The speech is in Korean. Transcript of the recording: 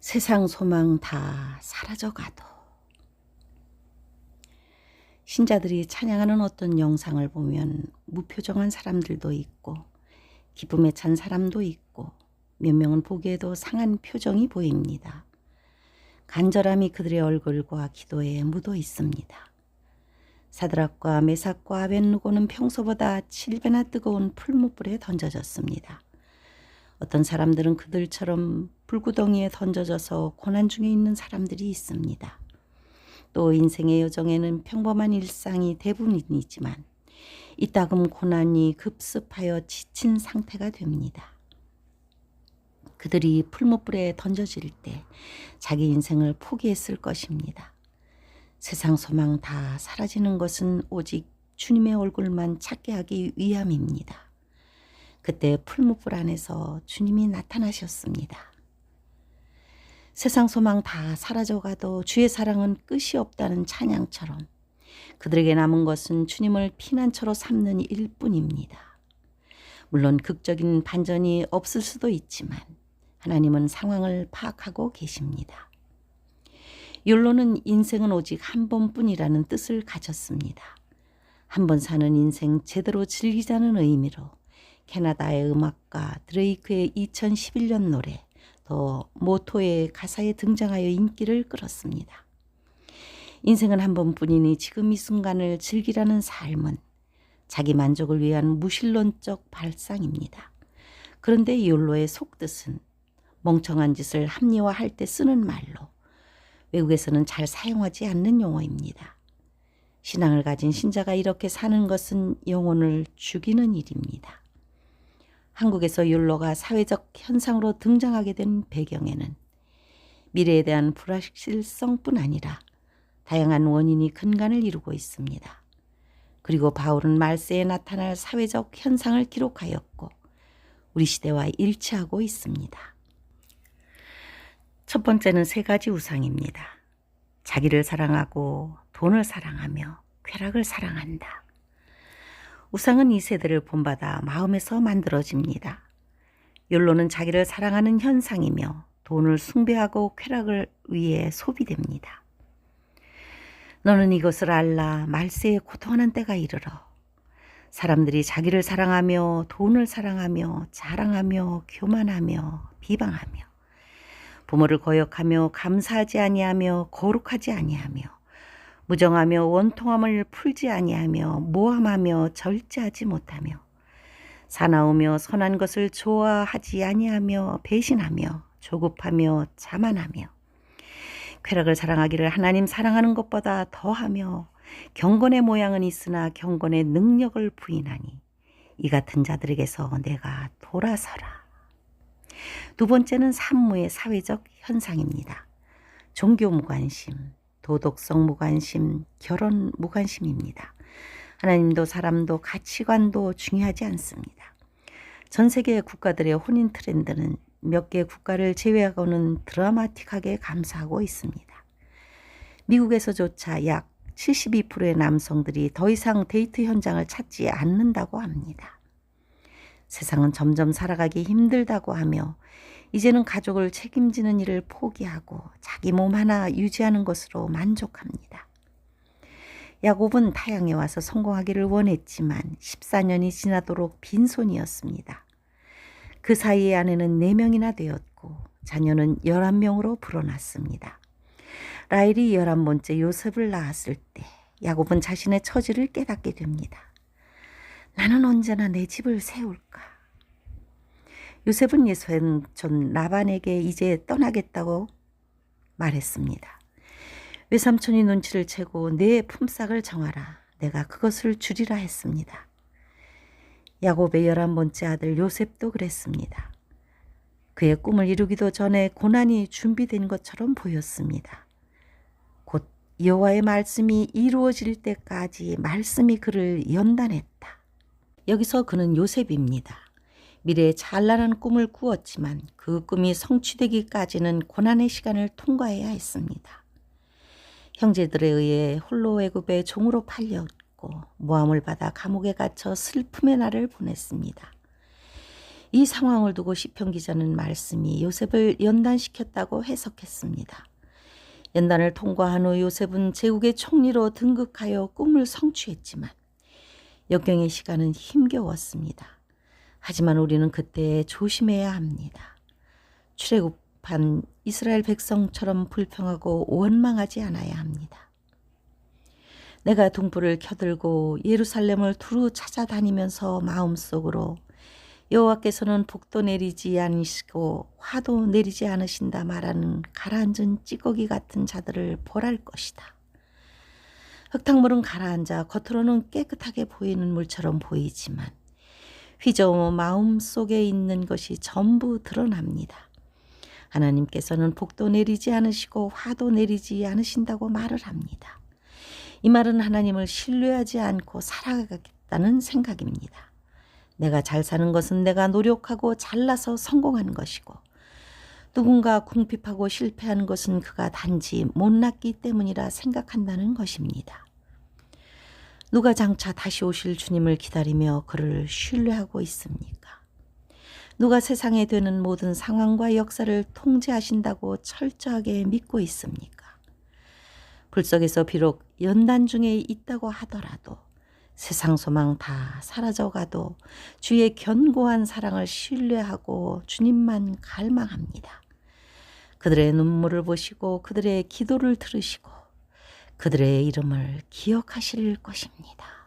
세상 소망 다 사라져가도 신자들이 찬양하는 어떤 영상을 보면 무표정한 사람들도 있고 기쁨에 찬 사람도 있고 몇 명은 보기에도 상한 표정이 보입니다. 간절함이 그들의 얼굴과 기도에 묻어 있습니다. 사드락과 메삭과 아벤누고는 평소보다 7배나 뜨거운 풀무불에 던져졌습니다. 어떤 사람들은 그들처럼 불구덩이에 던져져서 고난 중에 있는 사람들이 있습니다. 또 인생의 여정에는 평범한 일상이 대부분이지만 이따금 고난이 급습하여 지친 상태가 됩니다. 그들이 풀무불에 던져질 때 자기 인생을 포기했을 것입니다. 세상 소망 다 사라지는 것은 오직 주님의 얼굴만 찾게 하기 위함입니다. 그때 풀무불 안에서 주님이 나타나셨습니다. 세상 소망 다 사라져가도 주의 사랑은 끝이 없다는 찬양처럼 그들에게 남은 것은 주님을 피난처로 삼는 일뿐입니다. 물론 극적인 반전이 없을 수도 있지만 하나님은 상황을 파악하고 계십니다. 율로는 인생은 오직 한 번뿐이라는 뜻을 가졌습니다. 한 번 사는 인생 제대로 즐기자는 의미로 캐나다의 음악가 드레이크의 2011년 노래 더 모토의 가사에 등장하여 인기를 끌었습니다. 인생은 한 번뿐이니 지금 이 순간을 즐기라는 삶은 자기 만족을 위한 무신론적 발상입니다. 그런데 욜로의 속뜻은 멍청한 짓을 합리화할 때 쓰는 말로 외국에서는 잘 사용하지 않는 용어입니다. 신앙을 가진 신자가 이렇게 사는 것은 영혼을 죽이는 일입니다. 한국에서 율로가 사회적 현상으로 등장하게 된 배경에는 미래에 대한 불확실성뿐 아니라 다양한 원인이 근간을 이루고 있습니다. 그리고 바울은 말세에 나타날 사회적 현상을 기록하였고 우리 시대와 일치하고 있습니다. 첫 번째는 세 가지 우상입니다. 자기를 사랑하고 돈을 사랑하며 쾌락을 사랑한다. 우상은 이 세대를 본받아 마음에서 만들어집니다. 율로는 자기를 사랑하는 현상이며 돈을 숭배하고 쾌락을 위해 소비됩니다. 너는 이것을 알라 말세에 고통하는 때가 이르러 사람들이 자기를 사랑하며 돈을 사랑하며 자랑하며 교만하며 비방하며 부모를 거역하며 감사하지 아니하며 거룩하지 아니하며 무정하며 원통함을 풀지 아니하며 모함하며 절제하지 못하며 사나우며 선한 것을 좋아하지 아니하며 배신하며 조급하며 자만하며 쾌락을 사랑하기를 하나님 사랑하는 것보다 더하며 경건의 모양은 있으나 경건의 능력을 부인하니 이 같은 자들에게서 내가 돌아서라. 두 번째는 산무의 사회적 현상입니다. 종교 무관심, 도덕성 무관심, 결혼 무관심입니다. 하나님도 사람도 가치관도 중요하지 않습니다. 전 세계 국가들의 혼인 트렌드는 몇 개 국가를 제외하고는 드라마틱하게 감소하고 있습니다. 미국에서조차 약 72%의 남성들이 더 이상 데이트 현장을 찾지 않는다고 합니다. 세상은 점점 살아가기 힘들다고 하며 이제는 가족을 책임지는 일을 포기하고 자기 몸 하나 유지하는 것으로 만족합니다. 야곱은 타양에 와서 성공하기를 원했지만 14년이 지나도록 빈손이었습니다. 그 사이에 아내는 4명이나 되었고 자녀는 11명으로 불어났습니다. 라일이 11번째 요셉을 낳았을 때 야곱은 자신의 처지를 깨닫게 됩니다. 나는 언제나 내 집을 세울까? 요셉은 예수전 라반에게 이제 떠나겠다고 말했습니다. 외삼촌이 눈치를 채고 내 품삯을 정하라. 내가 그것을 주리라 했습니다. 야곱의 열한 번째 아들 요셉도 그랬습니다. 그의 꿈을 이루기도 전에 고난이 준비된 것처럼 보였습니다. 곧 여호와의 말씀이 이루어질 때까지 말씀이 그를 연단했다. 여기서 그는 요셉입니다. 미래에 찬란한 꿈을 꾸었지만 그 꿈이 성취되기까지는 고난의 시간을 통과해야 했습니다. 형제들에 의해 홀로 외굽의 종으로 팔렸고 모함을 받아 감옥에 갇혀 슬픔의 날을 보냈습니다. 이 상황을 두고 시편 기자는 말씀이 요셉을 연단시켰다고 해석했습니다. 연단을 통과한 후 요셉은 제국의 총리로 등극하여 꿈을 성취했지만 역경의 시간은 힘겨웠습니다. 하지만 우리는 그때 조심해야 합니다. 출애굽한 이스라엘 백성처럼 불평하고 원망하지 않아야 합니다. 내가 등불을 켜들고 예루살렘을 두루 찾아다니면서 마음속으로 여호와께서는 복도 내리지 않으시고 화도 내리지 않으신다 말하는 가라앉은 찌꺼기 같은 자들을 벌할 것이다. 흙탕물은 가라앉아 겉으로는 깨끗하게 보이는 물처럼 보이지만 휘저어 마음 속에 있는 것이 전부 드러납니다. 하나님께서는 복도 내리지 않으시고 화도 내리지 않으신다고 말을 합니다. 이 말은 하나님을 신뢰하지 않고 살아가겠다는 생각입니다. 내가 잘 사는 것은 내가 노력하고 잘나서 성공한 것이고 누군가 궁핍하고 실패하는 것은 그가 단지 못났기 때문이라 생각한다는 것입니다. 누가 장차 다시 오실 주님을 기다리며 그를 신뢰하고 있습니까? 누가 세상에 되는 모든 상황과 역사를 통제하신다고 철저하게 믿고 있습니까? 불석에서 비록 연단 중에 있다고 하더라도 세상 소망 다 사라져가도 주의 견고한 사랑을 신뢰하고 주님만 갈망합니다. 그들의 눈물을 보시고 그들의 기도를 들으시고 그들의 이름을 기억하실 것입니다.